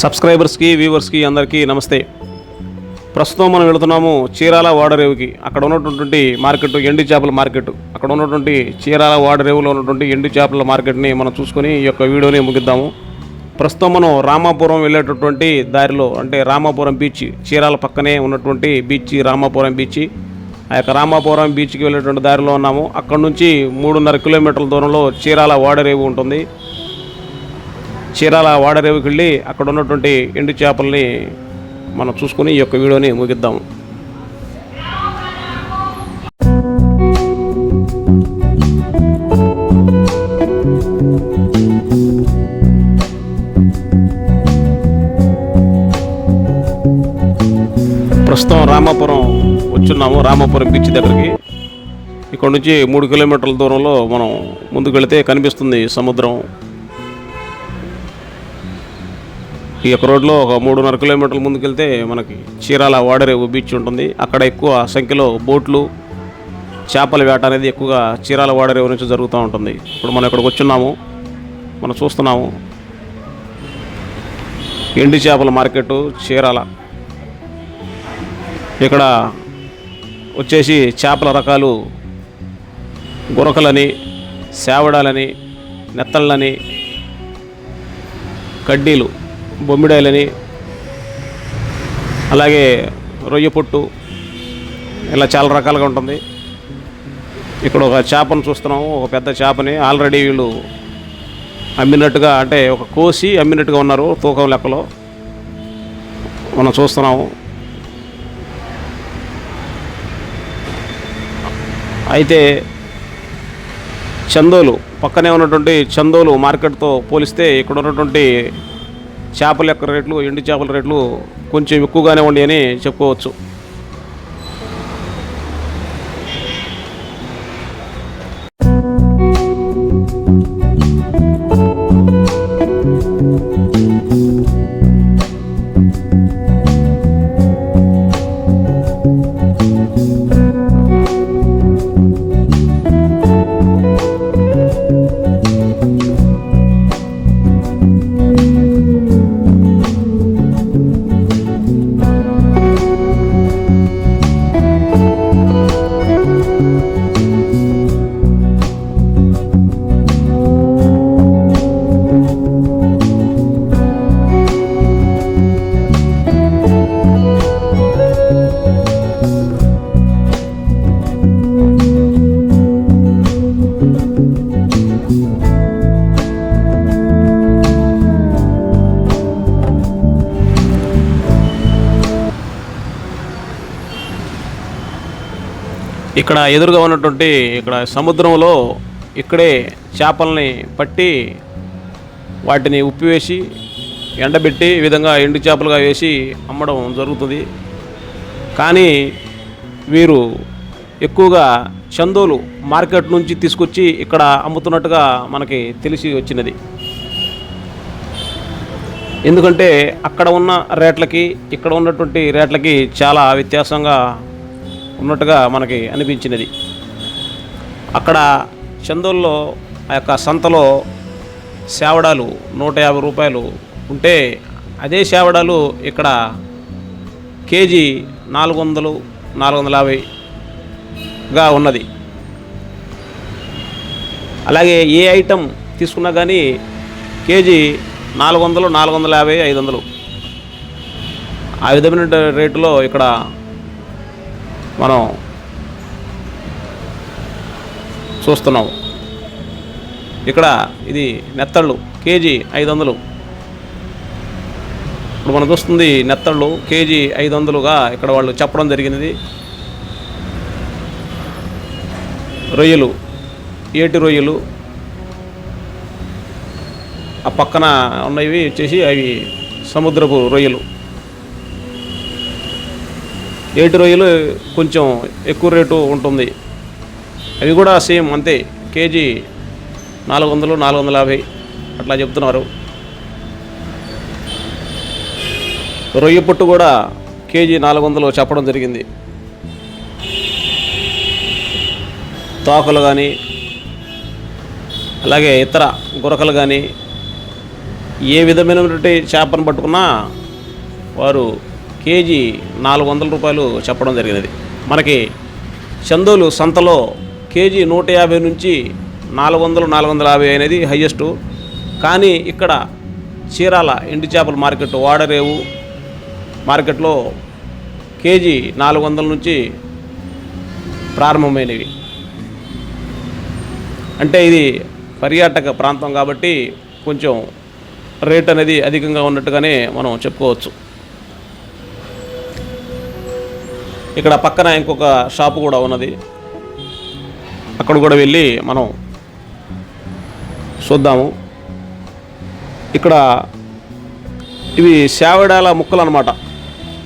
సబ్స్క్రైబర్స్కి వ్యూవర్స్కి అందరికీ నమస్తే. ప్రస్తుతం మనం వెళుతున్నాము చీరాల వాడరేవుకి. అక్కడ ఉన్నటువంటి మార్కెట్ ఎండు చేపల మార్కెట్. అక్కడ ఉన్నటువంటి చీరాల వాడరేవులో ఉన్నటువంటి ఎండు చేపల మార్కెట్ని మనం చూసుకొని ఈ యొక్క వీడియోని ముగిద్దాము. ప్రస్తుతం మనం రామాపురం వెళ్ళేటటువంటి దారిలో అంటే రామాపురం బీచ్ చీరాల పక్కనే ఉన్నటువంటి బీచ్ రామాపురం బీచ్. ఆ యొక్క రామాపురం బీచ్కి వెళ్ళేటువంటి దారిలో ఉన్నాము. అక్కడ నుంచి మూడున్నర కిలోమీటర్ల దూరంలో చీరాల వాడరేవు ఉంటుంది. చీరాల వాడరేవుకి వెళ్ళి అక్కడ ఉన్నటువంటి ఎండు చేపల్ని మనం చూసుకుని ఈ యొక్క వీడియోని ముగిద్దాము. ప్రస్తుతం రామాపురం వచ్చున్నాము. రామాపురం బీచ్ దగ్గరికి. ఇక్కడ నుంచి మూడు కిలోమీటర్ల దూరంలో మనం ముందుకు వెళితే కనిపిస్తుంది సముద్రం. ఈ యొక్క రోడ్లో ఒక మూడున్నర కిలోమీటర్ల ముందుకెళ్తే మనకి చీరాల వాడరేవు బీచ్ ఉంటుంది. అక్కడ ఎక్కువ సంఖ్యలో బోట్లు చేపల వేట అనేది ఎక్కువగా చీరాల వాడరేవు నుంచి జరుగుతూ ఉంటుంది. ఇప్పుడు మనం ఇక్కడికి వచ్చున్నాము. మనం చూస్తున్నాము. ఎండి చేపల మార్కెట్ చీరాల. ఇక్కడ వచ్చేసి చేపల రకాలు గురకలని సేవడాలని నెత్తళ్ళని కడ్డీలు బొమ్మిడాయలని అలాగే రొయ్య పొట్టు ఇలా చాలా రకాలుగా ఉంటుంది. ఇక్కడ ఒక చేపను చూస్తున్నాము ఒక పెద్ద చేపని ఆల్రెడీ వీళ్ళు అమ్మినట్టుగా అంటే ఒక కోసి అమ్మినట్టుగా ఉన్నారు తూకం లెక్కలో. మనం చూస్తున్నాము. అయితే చందోలు పక్కనే ఉన్నటువంటి చందోలు మార్కెట్తో పోలిస్తే ఇక్కడ ఉన్నటువంటి చేపల యొక్క రేట్లు ఎండు చేపల రేట్లు కొంచెం ఎక్కువగానే ఉండి అని చెప్పుకోవచ్చు. ఇక్కడ ఎదురుగా ఉన్నటువంటి ఇక్కడ సముద్రంలో ఇక్కడే చేపల్ని పట్టి వాటిని ఉప్పివేసి ఎండబెట్టి ఈ విధంగా ఎండు చేపలుగా వేసి అమ్మడం జరుగుతుంది. కానీ వీరు ఎక్కువగా చందోలు మార్కెట్ నుంచి తీసుకొచ్చి ఇక్కడ అమ్ముతున్నట్టుగా మనకి తెలిసి వచ్చినది. ఎందుకంటే అక్కడ ఉన్న రేట్లకి ఇక్కడ ఉన్నటువంటి రేట్లకి చాలా వ్యత్యాసంగా ఉన్నట్టుగా మనకి అనిపించినది. అక్కడ చందోల్లో ఆ యొక్క సంతలో సేవడాలు నూట యాభై రూపాయలు ఉంటే అదే సేవడాలు ఇక్కడ కేజీ నాలుగు వందలు నాలుగు వందల యాభైగా ఉన్నది. అలాగే ఏ ఐటెం తీసుకున్నా కానీ కేజీ నాలుగు వందలు నాలుగు వందల యాభై ఐదు వందలు. ఆ విధమైన రేటులో ఇక్కడ మనం చూస్తున్నాం ఇక్కడ ఇది నెత్తళ్ళు కేజీ ఐదు వందలు ఇప్పుడు మనం చూస్తుంది నెత్తళ్ళు కేజీ ఐదు వందలుగా ఇక్కడ వాళ్ళు చెప్పడం జరిగినది. రొయ్యలు ఏటి రొయ్యలు. ఆ పక్కన ఉన్నవి వచ్చేసి అవి సముద్రపు రొయ్యలు. ఏటి రొయ్యలు కొంచెం ఎక్కువ రేటు ఉంటుంది. అవి కూడా సేమ్ అంతే కేజీ నాలుగు వందలు నాలుగు వందల యాభై అట్లా చెప్తున్నారు. రొయ్య పొట్టు కూడా కేజీ నాలుగు వందలు చెప్పడం జరిగింది. తోకలు కానీ అలాగే ఇతర గురకలు కానీ ఏ విధమైనటువంటి చేపను పట్టుకున్నా వారు కేజీ నాలుగు వందల రూపాయలు చెప్పడం జరిగినది. మనకి చందోలు సంతలో కేజీ నూట యాభై నుంచి నాలుగు వందలు నాలుగు వందల యాభై అనేది హయ్యెస్ట్ కానీ ఇక్కడ చీరాల ఎండి చేపల మార్కెట్ వాడరేవు మార్కెట్లో కేజీ నాలుగు వందల నుంచి ప్రారంభమైనవి. అంటే ఇది పర్యాటక ప్రాంతం కాబట్టి కొంచెం రేట్ అనేది అధికంగా ఉన్నట్టుగానే మనం చెప్పుకోవచ్చు. ఇక్కడ పక్కన ఇంకొక షాపు కూడా ఉన్నది. అక్కడ కూడా వెళ్ళి మనం చూద్దాము. ఇక్కడ ఇవి శావిడాల ముక్కలు అనమాట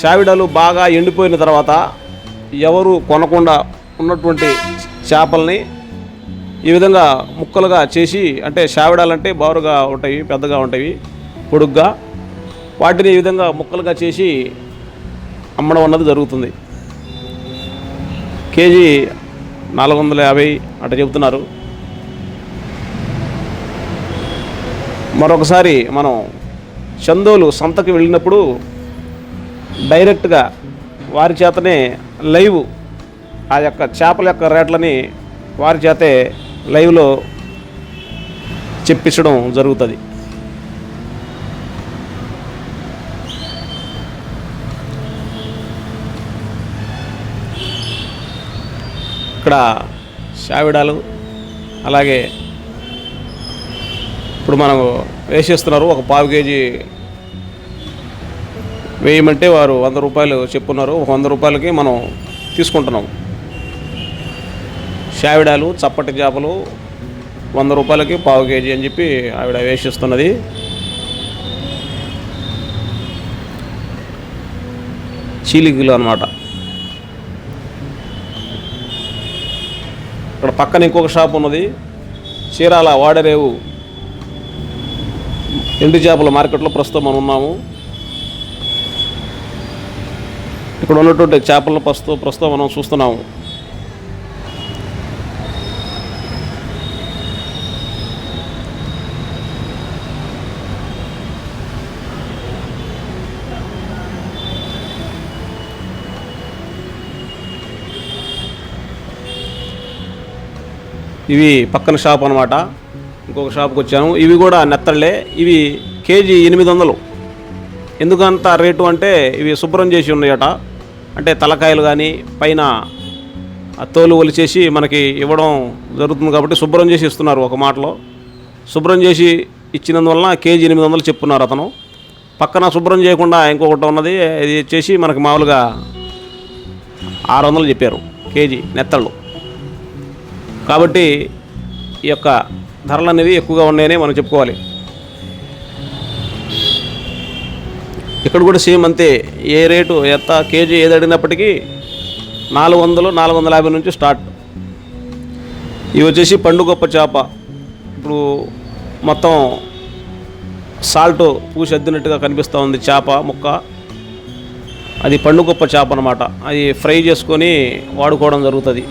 శావిడాలు బాగా ఎండిపోయిన తర్వాత ఎవరు కొనకుండా ఉన్నటువంటి చేపల్ని ఈ విధంగా ముక్కలుగా చేసి అంటే శావిడాలంటే బారుగా ఉంటాయి పెద్దగా ఉంటాయి పొడుగ్గా వాటిని ఈ విధంగా ముక్కలుగా చేసి అమ్మడం అన్నది జరుగుతుంది. కేజీ నాలుగు వందల యాభై అట్లా చెబుతున్నారు. మరొకసారి మనం చందోలు సంతకి వెళ్ళినప్పుడు డైరెక్ట్గా వారి చేతనే లైవ్ ఆ యొక్క చేపల యొక్క రేట్లని వారి చేతే లైవ్లో చెప్పించడం జరుగుతుంది. ఇక్కడ శావిడాలు అలాగే ఇప్పుడు మనం వేసేస్తున్నారు ఒక పావు కేజీ వేయమంటే వారు వంద రూపాయలు చెప్పున్నారు. ఒక వంద రూపాయలకి మనం తీసుకుంటున్నాం. శావిడాలు చప్పటి చేపలు వంద రూపాయలకి పావు కేజీ అని చెప్పి ఆవిడ వేసిస్తున్నది. చీలికలు అనమాట ఇక్కడ పక్కన ఇంకొక షాప్ ఉన్నది. చీరాల వాడరేవు ఎండు చేపల మార్కెట్లో ప్రస్తుతం మనం ఉన్నాము. ఇక్కడ ఉన్నటువంటి చేపలను ప్రస్తుతం ప్రస్తుతం మనం చూస్తున్నాము. ఇవి పక్కన షాప్ అనమాట ఇంకొక షాప్కి వచ్చాము ఇవి కూడా నెత్తళ్ళే ఇవి కేజీ ఎనిమిది వందలు ఎందుకంత రేటు అంటే ఇవి శుభ్రం చేసి ఉన్నాయట. అంటే తలకాయలు కానీ పైన తోలు ఒలిచేసి మనకి ఇవ్వడం జరుగుతుంది కాబట్టి శుభ్రం చేసి ఇస్తున్నారు ఒక మాటలో. శుభ్రం చేసి ఇచ్చినందువలన కేజీ ఎనిమిది వందలు చెప్పున్నారు అతను. పక్కన శుభ్రం చేయకుండా ఇంకొకటి ఉన్నది ఇది చేసి మనకి మామూలుగా ఆరు వందలు చెప్పారు కేజీ నెత్తళ్ళు. కాబట్టి ఈ యొక్క ధరలు అనేవి ఎక్కువగా ఉన్నాయని మనం చెప్పుకోవాలి. ఇక్కడ కూడా సేమ్ అంతే ఏ రేటు ఎంత కేజీ ఏది అడిగినప్పటికీ నాలుగు వందలు నాలుగు వందల యాభై నుంచి స్టార్ట్. ఇవి వచ్చేసి పండుగొప్ప చేప. ఇప్పుడు మొత్తం సాల్ట్ పూసి అద్దినట్టుగా కనిపిస్తూ ఉంది చేప ముక్క. అది పండుగొప్ప చేప అనమాట అది ఫ్రై చేసుకొని వాడుకోవడం జరుగుతుంది.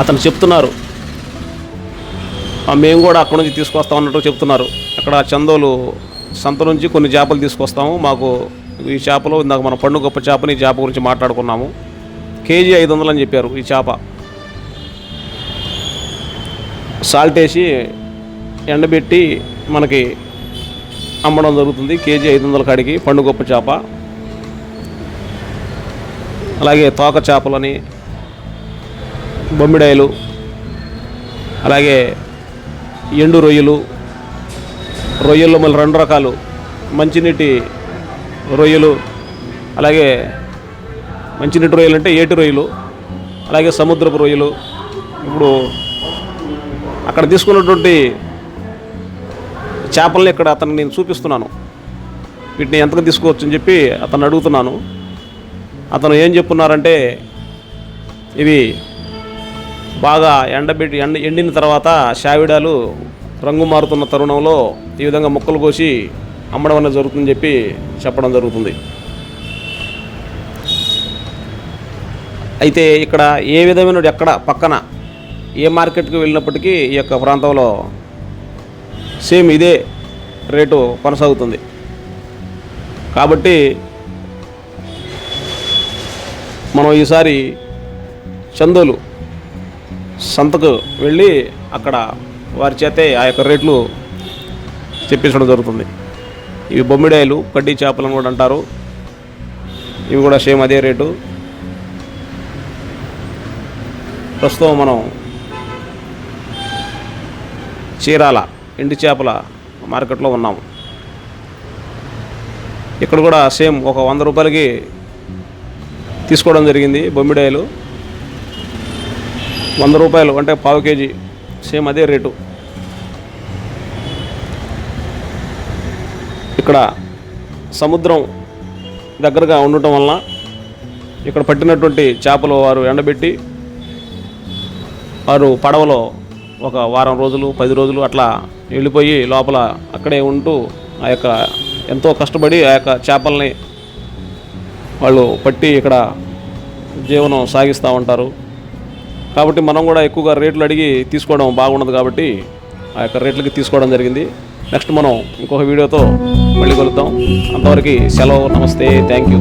అతను చెప్తున్నారు. మేము కూడా అక్కడ నుంచి తీసుకొస్తాం అన్నట్టు చెప్తున్నారు. అక్కడ చందోలు సంత నుంచి కొన్ని చేపలు తీసుకొస్తాము. మాకు ఈ చేపలు ఇందాక మన పండు గొప్ప చేపని ఈ చేప గురించి మాట్లాడుకున్నాము. కేజీ ఐదు వందలు అని చెప్పారు ఈ చేప. సాల్ట్ వేసి ఎండబెట్టి మనకి అమ్మడం జరుగుతుంది. కేజీ ఐదు వందల కాడికి పండు గొప్ప చేప. అలాగే తోక చేపలని బొమ్మిడాయలు అలాగే ఎండు రొయ్యలు రొయ్యల్లో మళ్ళీ రెండు రకాలు మంచినీటి రొయ్యలు అలాగే మంచినీటి రొయ్యలు అంటే ఏటి రొయ్యలు అలాగే సముద్రపు రొయ్యలు. ఇప్పుడు అక్కడ తీసుకున్నటువంటి చేపల్ని ఇక్కడ అతను నేను చూపిస్తున్నాను. వీటిని ఎంతగా తీసుకోవచ్చు అని చెప్పి అతను అడుగుతున్నాను. అతను ఏం చెప్తున్నారంటే ఇవి బాగా ఎండబెట్టి ఎండ ఎండిన తర్వాత షావిడాలు రంగు మారుతున్న తరుణంలో ఈ విధంగా ముక్కలు కోసి అమ్మడం అనేది జరుగుతుందని చెప్పి చెప్పడం జరుగుతుంది. అయితే ఇక్కడ ఏ విధమైన ఎక్కడ పక్కన ఏ మార్కెట్కి వెళ్ళినప్పటికీ ఈ యొక్క ప్రాంతంలో సేమ్ ఇదే రేటు కొనసాగుతుంది. కాబట్టి మనం ఈసారి చందోలు సంతకు వెళ్ళి అక్కడ వారి చేతే ఆ యొక్క రేట్లు చెప్పించడం జరుగుతుంది. ఇవి బొమ్మిడాయలు కడ్డీ చేపలను కూడా అంటారు. ఇవి కూడా సేమ్ అదే రేటు. ప్రస్తుతం మనం చీరాల ఎండి చేపల మార్కెట్లో ఉన్నాము ఇక్కడ కూడా సేమ్ ఒక వంద రూపాయలకి తీసుకోవడం జరిగింది బొమ్మిడాయలు. వంద రూపాయలు అంటే పావు కేజీ సేమ్ అదే రేటు. ఇక్కడ సముద్రం దగ్గరగా ఉండటం వలన ఇక్కడ పట్టినటువంటి చేపలు వారు ఎండబెట్టి వారు పడవలో ఒక వారం రోజులు పది రోజులు అట్లా వెళ్ళిపోయి లోపల అక్కడే ఉంటూ ఆ యొక్క ఎంతో కష్టపడి ఆ యొక్క చేపల్ని వాళ్ళు పట్టి ఇక్కడ జీవనం సాగిస్తూ ఉంటారు. కాబట్టి మనం కూడా ఎక్కువగా రేట్లు అడిగి తీసుకోవడం బాగుండదు కాబట్టి ఆ యొక్క రేట్లకి తీసుకోవడం జరిగింది. నెక్స్ట్ మనం ఇంకొక వీడియోతో మళ్ళీ కలుద్దాం. అంతవరకు సెలవు నమస్తే థ్యాంక్ యూ.